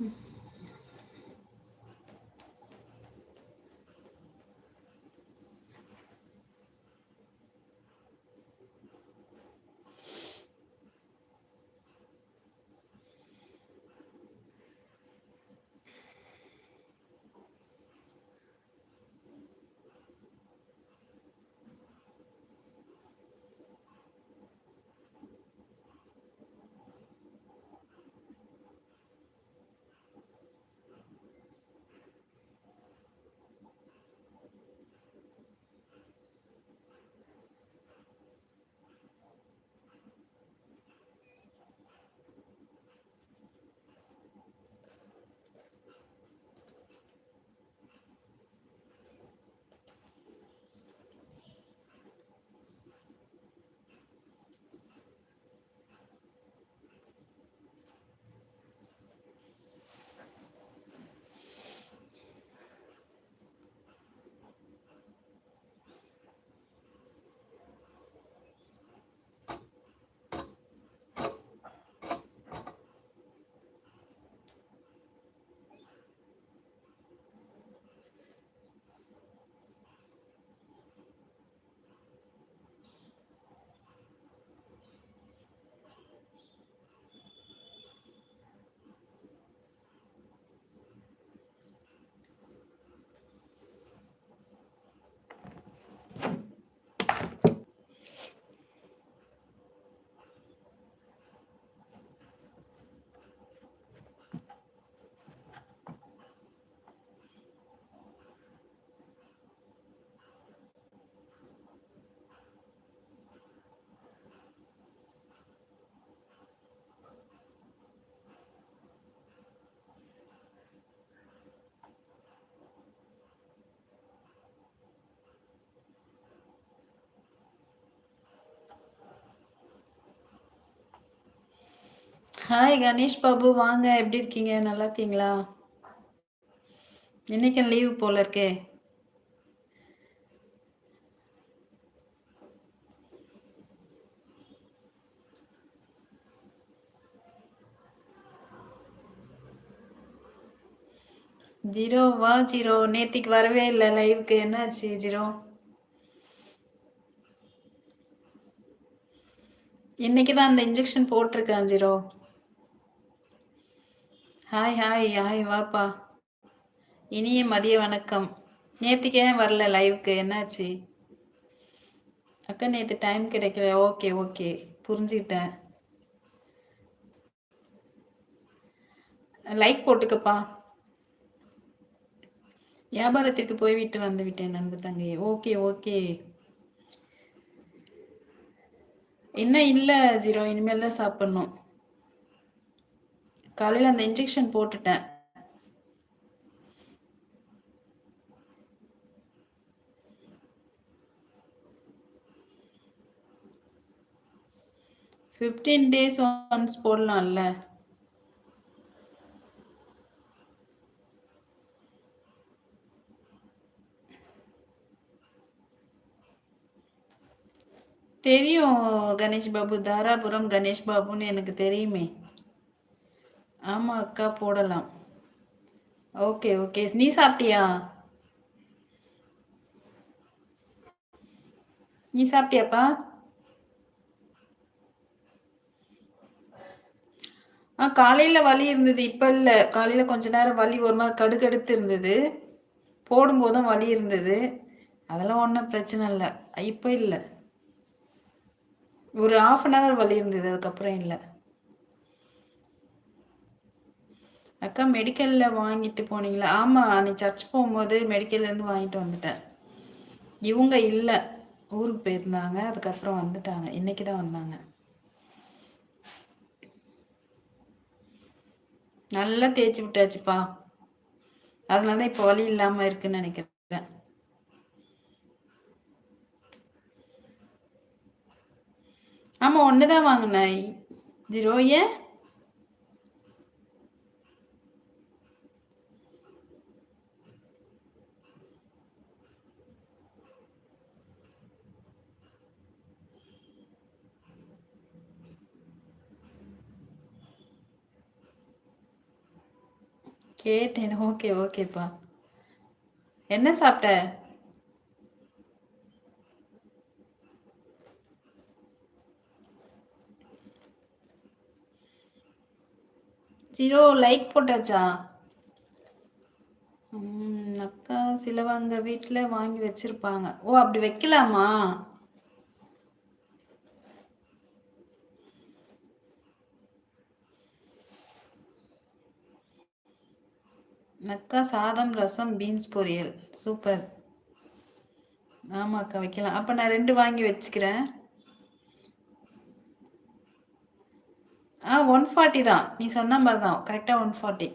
Mm-hmm. Hi Ganesh Babu வாங்க. எப்படி இருக்கீங்க? நல்லா இருக்கீங்களா? இன்னைக்கு லீவ் போல இருக்கே? ஜீரோ வா ஜீரோ. நேத்திக்கு வரவே இல்லை. லைவுக்கு என்னாச்சு ஜீரோ? இன்னைக்கு தான் அந்த இன்ஜெக்ஷன் போட்டிருக்கேன் ஜீரோ. ஹாய் ஹாய் ஹாய் வாப்பா. இனிய மதிய வணக்கம். நேற்றுக்கு ஏன் வரல லைவுக்கு என்னாச்சு? அக்கா நேற்று டைம் கிடைக்கல. ஓகே ஓகே புரிஞ்சுக்கிட்டேன். லைக் போட்டுக்கப்பா. வியாபாரத்திற்கு போய்விட்டு வந்து விட்டேன் நண்பு தங்கி. ஓகே ஓகே இன்னும் இல்லை ஜீரோ. இனிமேல் தான் சாப்பிட்ணும். காலையில் அந்த இன்ஜெக்ஷன் போட்டுட்டேன். ஃபிஃப்டீன் டேஸ் ஒன்ஸ் போடலாம்ல. தெரியும் கணேஷ் பாபு தாராபுரம் கணேஷ் பாபுன்னு எனக்கு தெரியுமே. ஆமாம் அக்கா போடலாம். Okay okay. நீ சாப்பிட்டியா? நீ சாப்பிட்டியாப்பா? ஆ காலையில் வலி இருந்தது இப்போ இல்லை. காலையில் கொஞ்ச நேரம் வலி ஒரு மாதிரி கடுக்கடுத்து இருந்தது. போடும்போதும் வலி இருந்தது. அதெல்லாம் ஒன்றும் பிரச்சனை இல்லை. இப்போ இல்லை. ஒரு ஆஃப் அன் ஹவர் வலி இருந்தது அதுக்கப்புறம் இல்லை. அக்கா மெடிக்கலில் வாங்கிட்டு போனீங்களா? ஆமாம் அன்னைக்கு சர்ச் போகும்போது மெடிக்கல்லேருந்து வாங்கிட்டு வந்துட்டேன். இவங்க இல்லை. ஊருக்கு போயிருந்தாங்க. அதுக்கப்புறம் வந்துட்டாங்க. இன்னைக்கு தான் வந்தாங்க. நல்லா தேய்ச்சி விட்டாச்சுப்பா. அதனால தான் இப்போ வலி இல்லாமல் இருக்குன்னு நினைக்கிறேன். ஆமாம் ஒன்று தான் வாங்கினேன். ஜீரோ ஏன்? கேட்டேன். ஓகே ஓகேப்பா என்ன சாப்பிட்ட? ஜீரோ லைக் போட்டாச்சா? ம், அக்கா சிலவங்க வீட்டில் வாங்கி வச்சிருப்பாங்க. ஓ அப்படி வைக்கலாமா? அக்கா சாதம் ரசம் பீன்ஸ் பொரியல். சூப்பர் ஆமாக்கா வைக்கலாம். அப்போ நான் ரெண்டு வாங்கி வச்சுக்கிறேன். ஆ ஒன் ஃபார்ட்டி தான். நீ சொன்ன மாதிரி தான். கரெக்டாக ஒன் ஃபார்ட்டி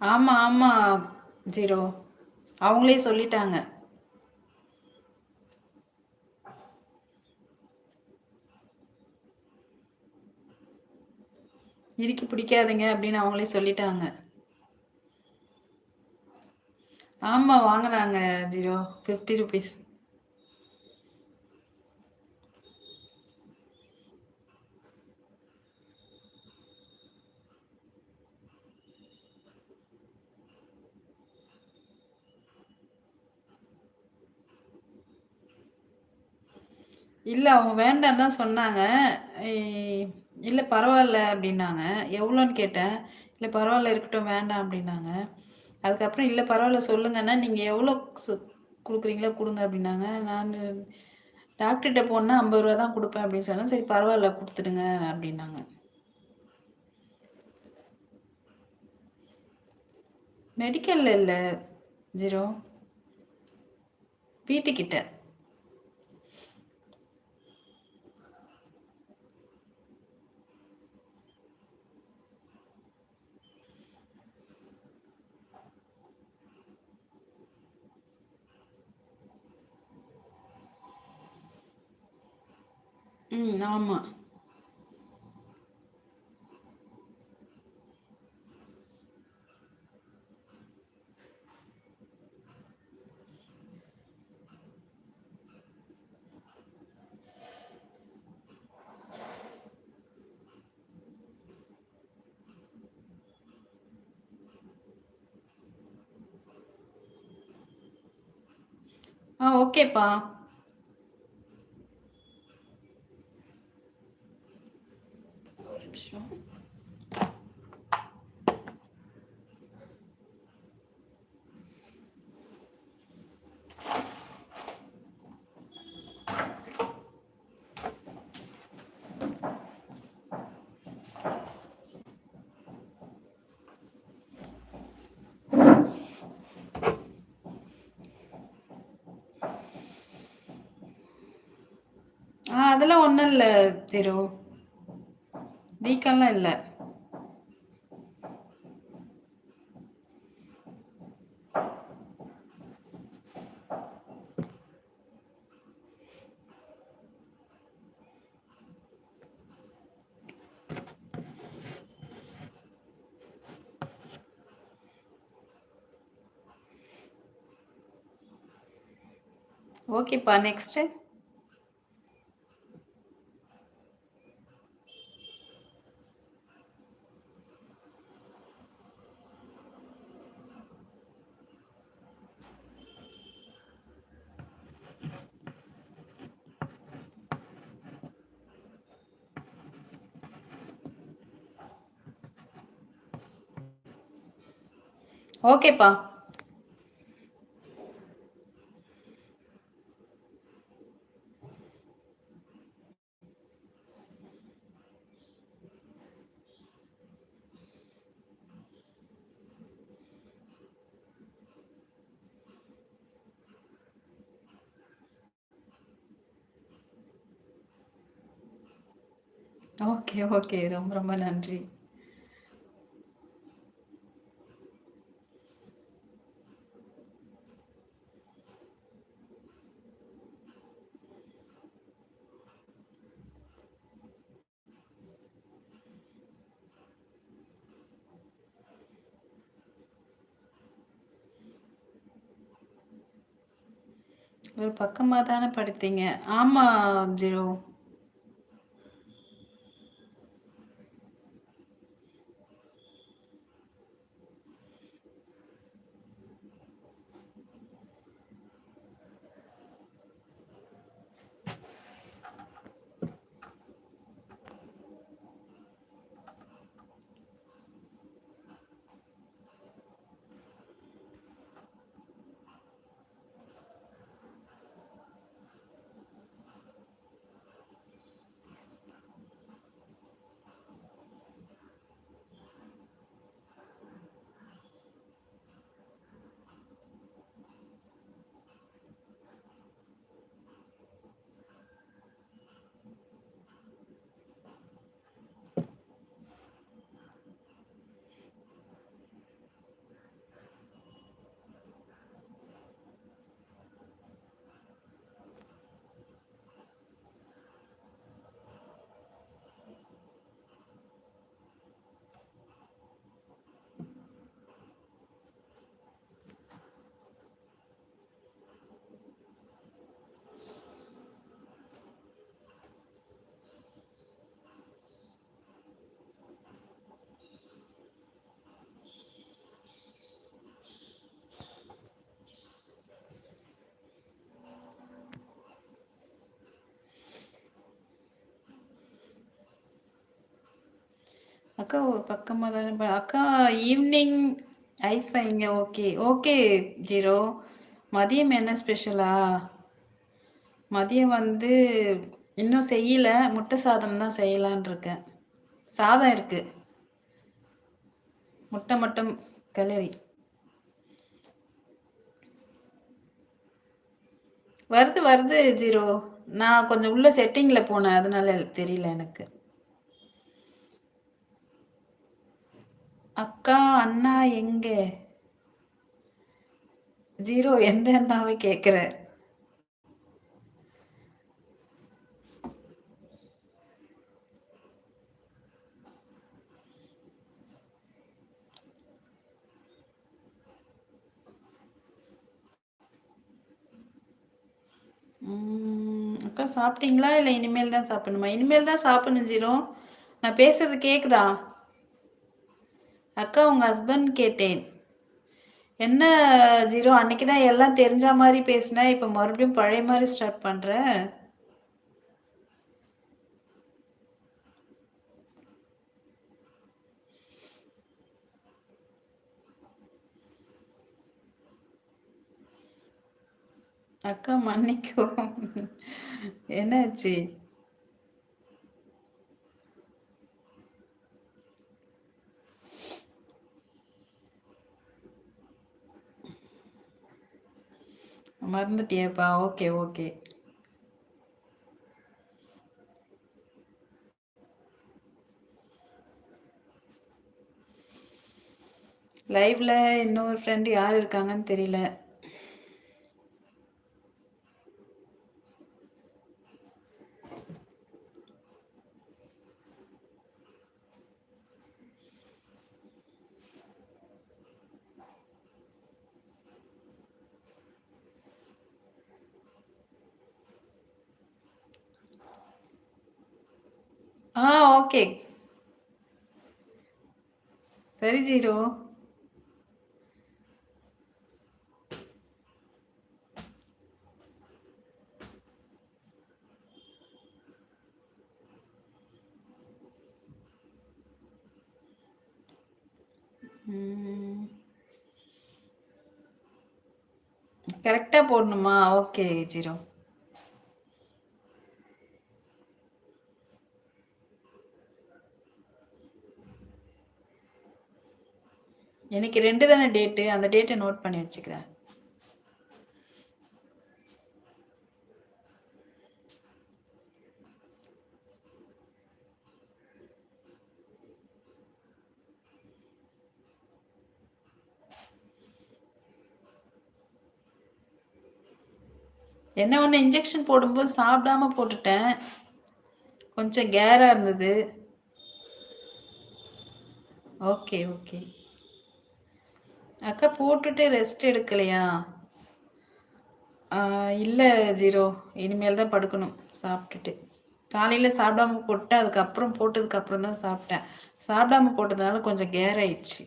ஆமாம் ஆமாம் ஜீரோ. அவங்களே சொல்லிட்டாங்க. இறுக்கி பிடிக்காதுங்க அப்படின்னு அவங்களே சொல்லிட்டாங்க. ஆமாம் வாங்கினாங்க ஜீரோ. ஃபிஃப்டி ருபீஸ் இல்லை அவங்க வேண்டாம் தான் சொன்னாங்க. இல்லை பரவாயில்ல அப்படின்னாங்க. எவ்வளோன்னு கேட்டேன். இல்லை பரவாயில்ல இருக்கட்டும் வேண்டாம் அப்படின்னாங்க. அதுக்கப்புறம் இல்லை பரவாயில்ல சொல்லுங்கன்னா நீங்கள் எவ்வளோ சொ கொடுக்குறீங்களோ கொடுங்க அப்படின்னாங்க. நான் டாக்டர்கிட்ட போனால் ஐம்பது ரூபா தான் கொடுப்பேன் அப்படின்னு சொன்னேன். சரி பரவாயில்ல கொடுத்துடுங்க அப்படின்னாங்க. மெடிக்கல்ல இல்லை ஜீரோ. வீட்டுக்கிட்ட. ம் ஆமாம் ஆ ஓகேப்பா. அதெல்லாம் ஒன்றும் இல்லை திரு. வீக்கெல்லாம் இல்லை. ஓகேப்பா நெக்ஸ்ட்டு ஓகேப்பா. Okay okay. ரொம்ப ரொம்ப நன்றி. ஒரு பக்கமாக தானே படுத்தீங்க? ஆமாம் ஜீரோ. அக்கா ஒரு பக்கமாக தானே அக்கா ஈவினிங் ஐஸ் வைங்க ஓகே ஓகே ஜீரோ. மதியம் என்ன ஸ்பெஷலா மதியம் வந்து இன்னும் செய்யலை. முட்டை சாதம் தான் செய்யலான் இருக்கேன். சாதம் இருக்கு. முட்டை மட்டும் கலரி வருது வருது ஜீரோ. நான் கொஞ்சம் உள்ள செட்டிங்கில் போனேன். அதனால தெரியல எனக்கு. அக்கா அண்ணா எங்க? ஜீரோ எந்த அண்ணாவை கேக்குற? அக்கா சாப்பிட்டீங்களா? இல்லை இனிமேல் தான் சாப்பிடணுமா? இனிமேல் தான் சாப்பிடணும் ஜீரோ. நான் பேசுறது கேக்குதா? அக்கா உங்க ஹஸ்பண்ட் கேட்டேன். என்ன ஜீரோ? அன்னைக்கு தான் எல்லாம் தெரிஞ்ச மாதிரி பேசினேன் இப்போ மறுபடியும் பழைய மாதிரி ஸ்டார்ட் பண்ற? அக்கா மன்னிக்கோ என்னாச்சு? மறந்துட்டியப்பா. Okay okay. லைவ்ல இன்னொரு ஃப்ரெண்டு யார் இருக்காங்கன்னு தெரியல ஆ ஓகே சரி ஜீரோ. கரெக்டாக போடணுமா? Okay zero. எனக்கு ரெண்டு தானே டேட்டு அந்த டேட்டை நோட் பண்ணி வச்சுக்கிறேன். என்ன ஒன்று இன்ஜெக்ஷன் போடும்போது சாப்பிடாம போட்டுட்டேன். கொஞ்சம் கேராக இருந்தது. ஓகே ஓகே அக்கா போட்டுட்டு ரெஸ்ட் எடுக்கலையா? இல்லை ஜீரோ. இனிமேல் தான் படுக்கணும். சாப்பிட்டுட்டு. காலையில் சாப்பிடாம போட்டேன் அதுக்கப்புறம் போட்டதுக்கப்புறம் தான் சாப்பிட்டேன். சாப்பிடாம போட்டதுனால கொஞ்சம் கேர் ஆயிடுச்சு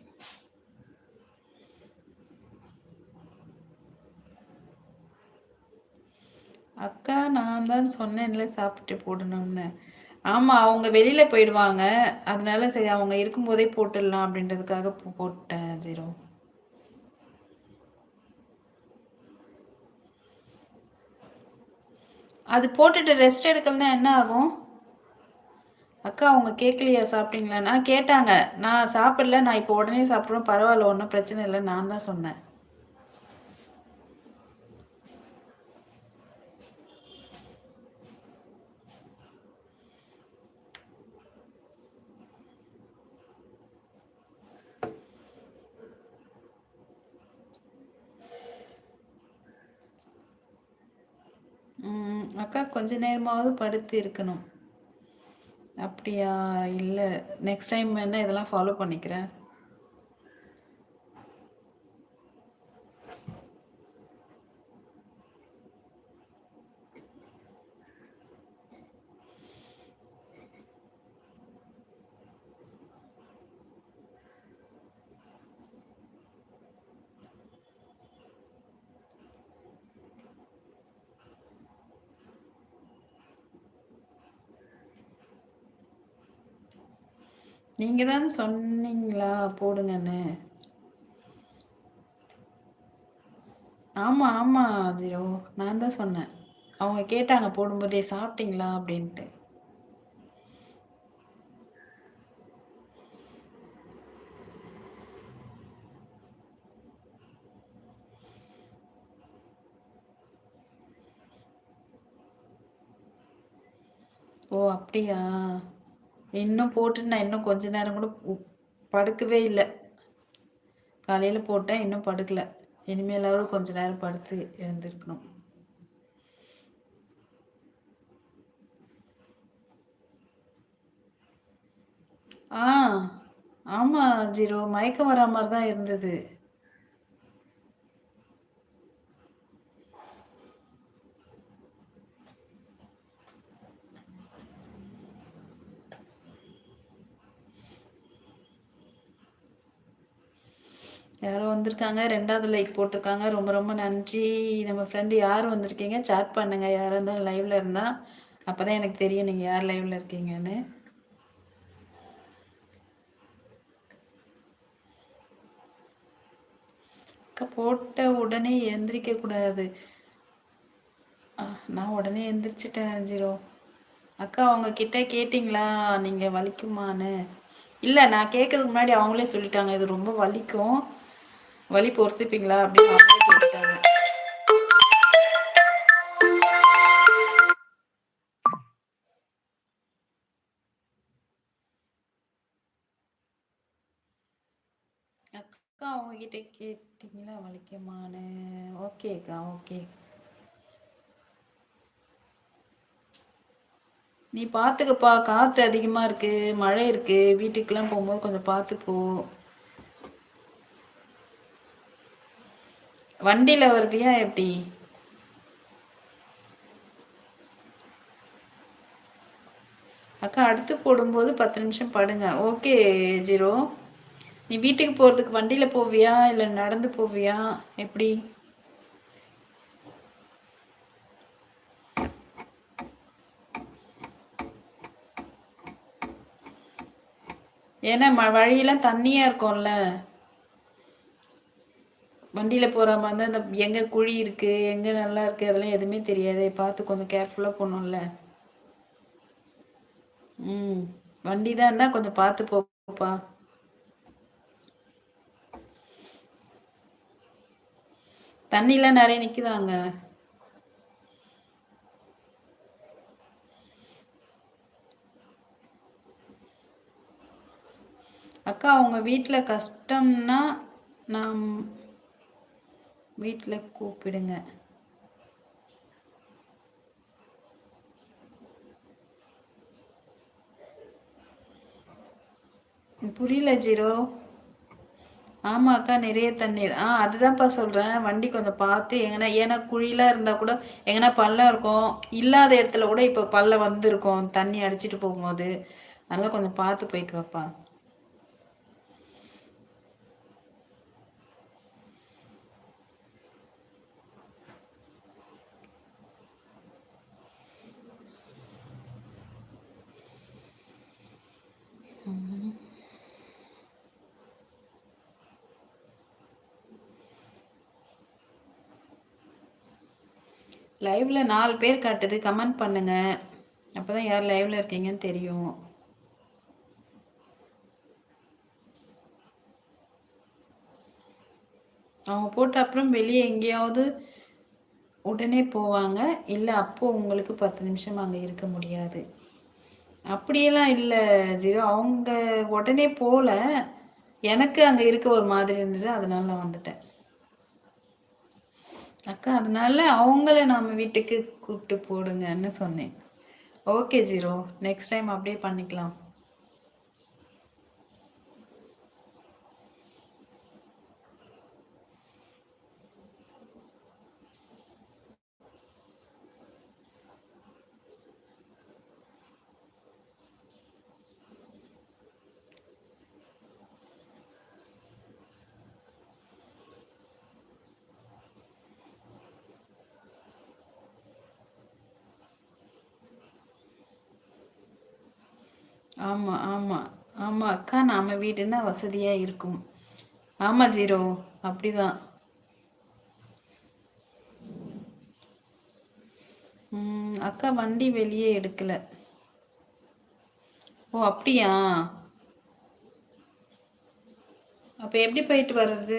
அக்கா நான் தான் சொன்னேன்ல சாப்பிட்டு போடணும்னு. ஆமாம் அவங்க வெளியில் போயிடுவாங்க. அதனால சரி அவங்க இருக்கும்போதே போட்டுடலாம் அப்படின்றதுக்காக போட்டேன் ஜீரோ. அது போட்டுட்டு ரெஸ்ட் எடுக்கலன்னா என்ன ஆகும்? அக்கா அவங்க கேட்கலையா சாப்பிட்டீங்களா? நான் கேட்டாங்க. நான் சாப்பிடல. நான் இப்போ உடனே சாப்பிட்றோம். பரவாயில்ல ஒன்றும் பிரச்சனை இல்லை நான் தான் சொன்னேன். அக்கா கொஞ்ச நேரமாவது படுத்து இருக்கணும். அப்படியா? இல்லை. நெக்ஸ்ட் டைம் என்ன இதெல்லாம் ஃபாலோ பண்ணிக்கிறேன். நீங்கள் தான் சொன்னீங்களா? போடுங்கன்னு. ஆமாம் ஆமாம் ஜீரோ. நான் தான் சொன்னேன். அவங்க கேட்டாங்க போடும்போதே சாப்பிட்டீங்களா? அப்படின்ட்டு. ஓ அப்படியா? இன்னும் போட்டு நான் இன்னும் கொஞ்ச நேரம் கூட படுக்கவே இல்லை. காலையில் போட்டேன் இன்னும் படுக்கலை. இனிமேலாவது கொஞ்ச நேரம் படுத்து எழுந்திருக்கணும். ஆ ஆமாம் ஜீரோ. மயக்கம் வரா மாதிரி தான் இருந்தது. யாரோ வந்திருக்காங்க. ரெண்டாவது லைக் போட்டிருக்காங்க. ரொம்ப ரொம்ப நன்றி. நம்ம ஃப்ரெண்டு யார் வந்திருக்கீங்க? சாட் பண்ணுங்க. யாராக இருந்தாலும் லைவ்ல இருந்தால் அப்போ தான் எனக்கு தெரியும் நீங்கள் யார் லைவ்ல இருக்கீங்கன்னு. போட்ட உடனே எந்திரிக்க கூடாது. நான் உடனே எந்திரிச்சிட்டேன் ஜீரோ அக்கா அவங்க கிட்ட கேட்டிங்களா? நீங்கள் வலிக்குமான்னு. இல்லை நான் கேட்கறதுக்கு முன்னாடி அவங்களே சொல்லிட்டாங்க. இது ரொம்ப வலிக்கும். வலி பொறுத்துப்பீங்களா அப்படின்னு கேட்டுட்டாங்க. அக்கா அவங்ககிட்ட கேட்டீங்களா? வலிக்குமான்னு. ஓகேக்கா ஓகே நீ பார்த்துக்கப்பா காற்று அதிகமாக இருக்குது மழை இருக்குது வீட்டுக்கெல்லாம் போகும்போது கொஞ்சம் பார்த்து போ வண்டியில் வருவியா எப்படி? அக்கா அடுத்து போடும்போது பத்து நிமிஷம் படுங்க. Okay zero. நீ வீட்டுக்கு போகிறதுக்கு வண்டியில் போவியா? இல்லை நடந்து போவியா? எப்படி? ஏன்னா வழியெல்லாம் தண்ணியாக இருக்கும்ல. வண்டியில் போகிற மாதிரி தான் இந்த எங்கே குழி இருக்குது எங்கே நல்லா இருக்குது அதெல்லாம் எதுவுமே தெரியாது. பார்த்து கொஞ்சம் கேர்ஃபுல்லாக போகணும்ல ம். வண்டி தான்னா கொஞ்சம் பார்த்து போப்பா. தண்ணிலாம் நிறைய நிற்குதாங்க அக்கா அவங்க வீட்டில் கஷ்டம்னா நான் வீட்டில் கூப்பிடுங்க. புரியல ஜீரோ. ஆமாக்கா நிறைய தண்ணீர். ஆ அதுதான்ப்பா சொல்கிறேன் வண்டி கொஞ்சம் பார்த்து எங்கன்னா ஏன்னா குழிலாம் இருந்தால் கூட எங்கன்னா பள்ளம் இருக்கும். இல்லாத இடத்துல கூட இப்போ பள்ளம் வந்துருக்கும். தண்ணி அடிச்சிட்டு போகும்போது. அதெல்லாம் கொஞ்சம் பார்த்து போயிட்டு வாப்பா. லைவ்ல நாலு பேர் காட்டுது. கமெண்ட் பண்ணுங்க. அப்பதான் யார் லைவ்ல இருக்கீங்கன்னு தெரியும். அவங்க போட்ட அப்புறம் வெளியே எங்கேயாவது உடனே போவாங்க. இல்லை அப்போ உங்களுக்கு பத்து நிமிஷம் அங்கே இருக்க முடியாது. அப்படியெல்லாம் இல்லை ஜீரோ. அவங்க உடனே போகல எனக்கு அங்கே இருக்க ஒரு மாதிரி இருந்தது. அதனால நான் வந்துட்டேன். அக்கா அதனால அவங்கள நாம வீட்டுக்கு கூப்பிட்டு போடுங்கன்னு சொன்னேன். ஓகே ஜீரோ நெக்ஸ்ட் டைம் அப்படியே பண்ணிக்கலாம். ஆமாம் ஆமாம் ஆமாம் அக்கா நாம் வீடுன்னா வசதியாக இருக்கும்? ஆமாம் ஜீரோ. அப்படிதான். அக்கா வண்டி வெளியே எடுக்கல. ஓ அப்படியா? அப்போ எப்படி போயிட்டு வர்றது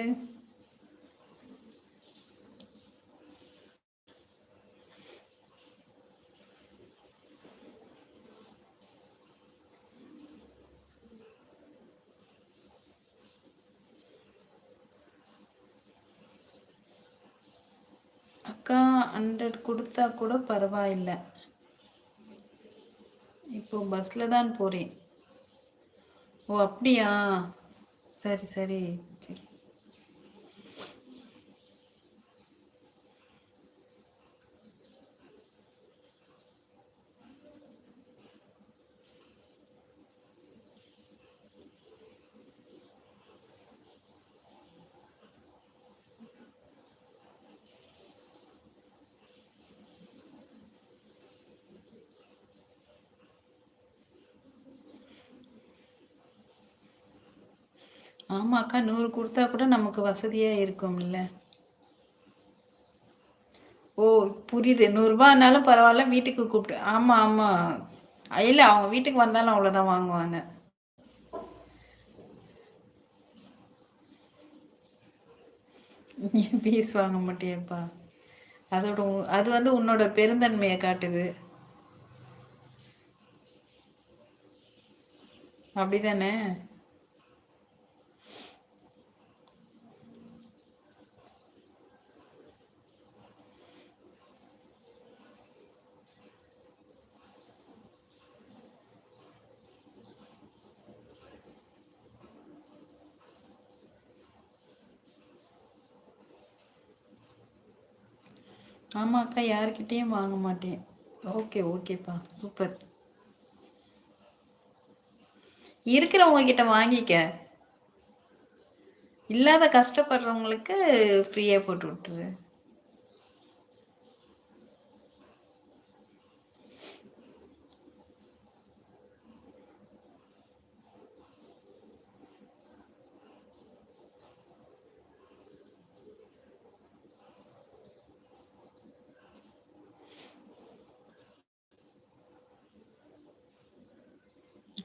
அக்கா ஹண்ட்ரட் கொடுத்தா கூட பரவாயில்லை. இப்போ பஸ்ல தான் போறேன். ஓ அப்படியா? சரி சரி. சரி. ஆமாக்கா நூறு கொடுத்தா கூட நமக்கு வசதியாக இருக்கும்ல. ஓ புரியுது. நூறுரூபானாலும் பரவாயில்ல வீட்டுக்கு கூப்பிட்டு. ஆமா ஆமா. இல்லை அவங்க வீட்டுக்கு வந்தாலும் அவ்வளோதான் வாங்குவாங்க. பீஸ் வாங்க மாட்டியப்பா? அதோட அது வந்து உன்னோட பெருந்தன்மையை காட்டுது. அப்படிதானே? ஆமாக்கா யாருக்கிட்டேயும் வாங்க மாட்டேன். ஓகே ஓகேப்பா. சூப்பர். இருக்கிறவங்க கிட்ட வாங்கிக்க. இல்லாத கஷ்டப்படுறவங்களுக்கு ஃப்ரீயாக போட்டு விட்டுரு.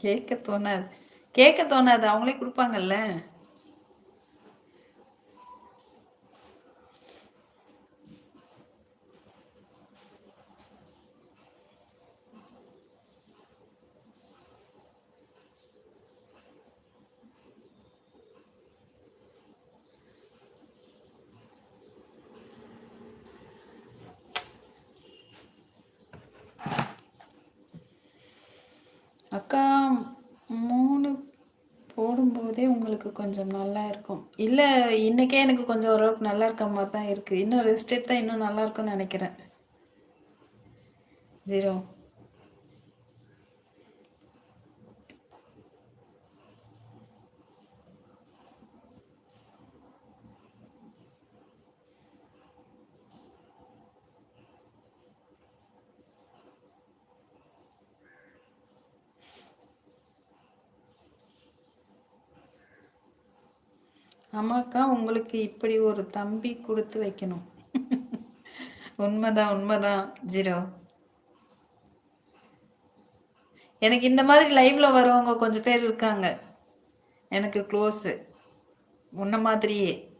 கேட்க தோணாது. கேட்க தோணாது. அவங்களே கொடுப்பாங்கல்ல அக்கா மூணு போடும்போதே உங்களுக்கு கொஞ்சம் நல்லா இருக்கும். இல்லை இன்னைக்கே எனக்கு கொஞ்சம் ஓரளவுக்கு நல்லா இருக்க மாதிரி தான் இருக்கு. இன்னும் ரெஸ்ட் எடுத்தா இன்னும் நல்லா இருக்கும்னு நினைக்கிறேன். ஜீரோ ஆமாக்கா உங்களுக்கு இப்படி ஒரு தம்பி கொடுத்து வைக்கணும். உண்மைதான் உண்மைதான் ஜீரோ. எனக்கு இந்த மாதிரி லைவ்ல வரவங்க கொஞ்சம் பேர் இருக்காங்க. எனக்கு க்ளோஸு உன்ன மாதிரியே.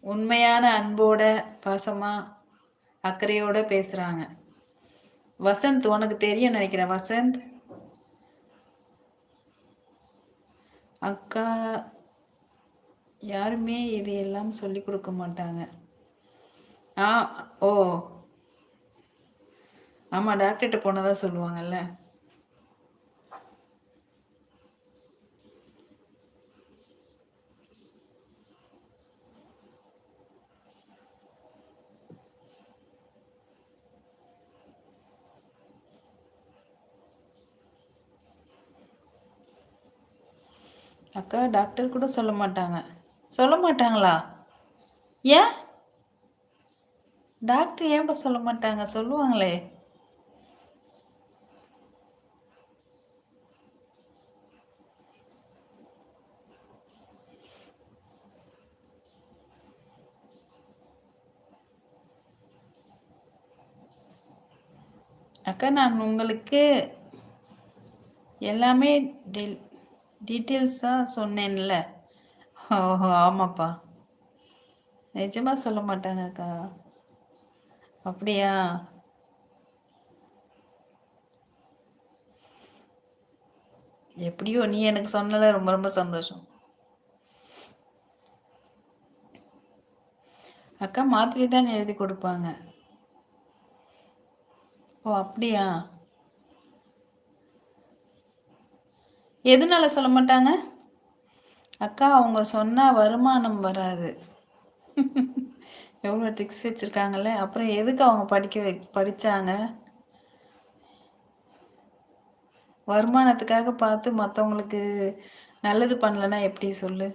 உண்மையான அன்போட பாசமா அக்கறையோட பேசுறாங்க. வசந்த் உனக்கு தெரியும் நினைக்கிறேன். வசந்த்? அக்கா யாருமே இது எல்லாம் சொல்லி கொடுக்க மாட்டாங்க. ஆ ஓ. ஆமாம் டாக்டர்கிட்ட போனதான் சொல்லுவாங்கல்ல. அக்கா டாக்டர் கூட சொல்ல மாட்டாங்க. சொல்ல மாட்டாங்களா? ஏன்? டாக்டர் ஏன்பா சொல்ல மாட்டாங்க? சொல்லுவாங்களே. அக்கா நான் உங்களுக்கு எல்லாமே டீட்டெயில்ஸாக சொன்னேன்ல. ஓஹோ ஆமாப்பா. நிஜமாக சொல்ல மாட்டாங்கக்கா அப்படியா? எப்படியோ நீ எனக்கு சொன்னல ரொம்ப ரொம்ப சந்தோஷம். அக்கா மாத்திரை தான் எழுதி கொடுப்பாங்க. ஓ அப்படியா? எதனால சொல்ல மாட்டாங்க? அக்கா அவங்க சொன்னால் வருமானம் வராது. எவ்வளோ ட்ரிக்ஸ் வச்சுருக்காங்களே அப்புறம் எதுக்கு அவங்க படிக்க வை படித்தாங்க வருமானத்துக்காக பார்த்து மற்றவங்களுக்கு நல்லது பண்ணலன்னா எப்படி சொல்லு?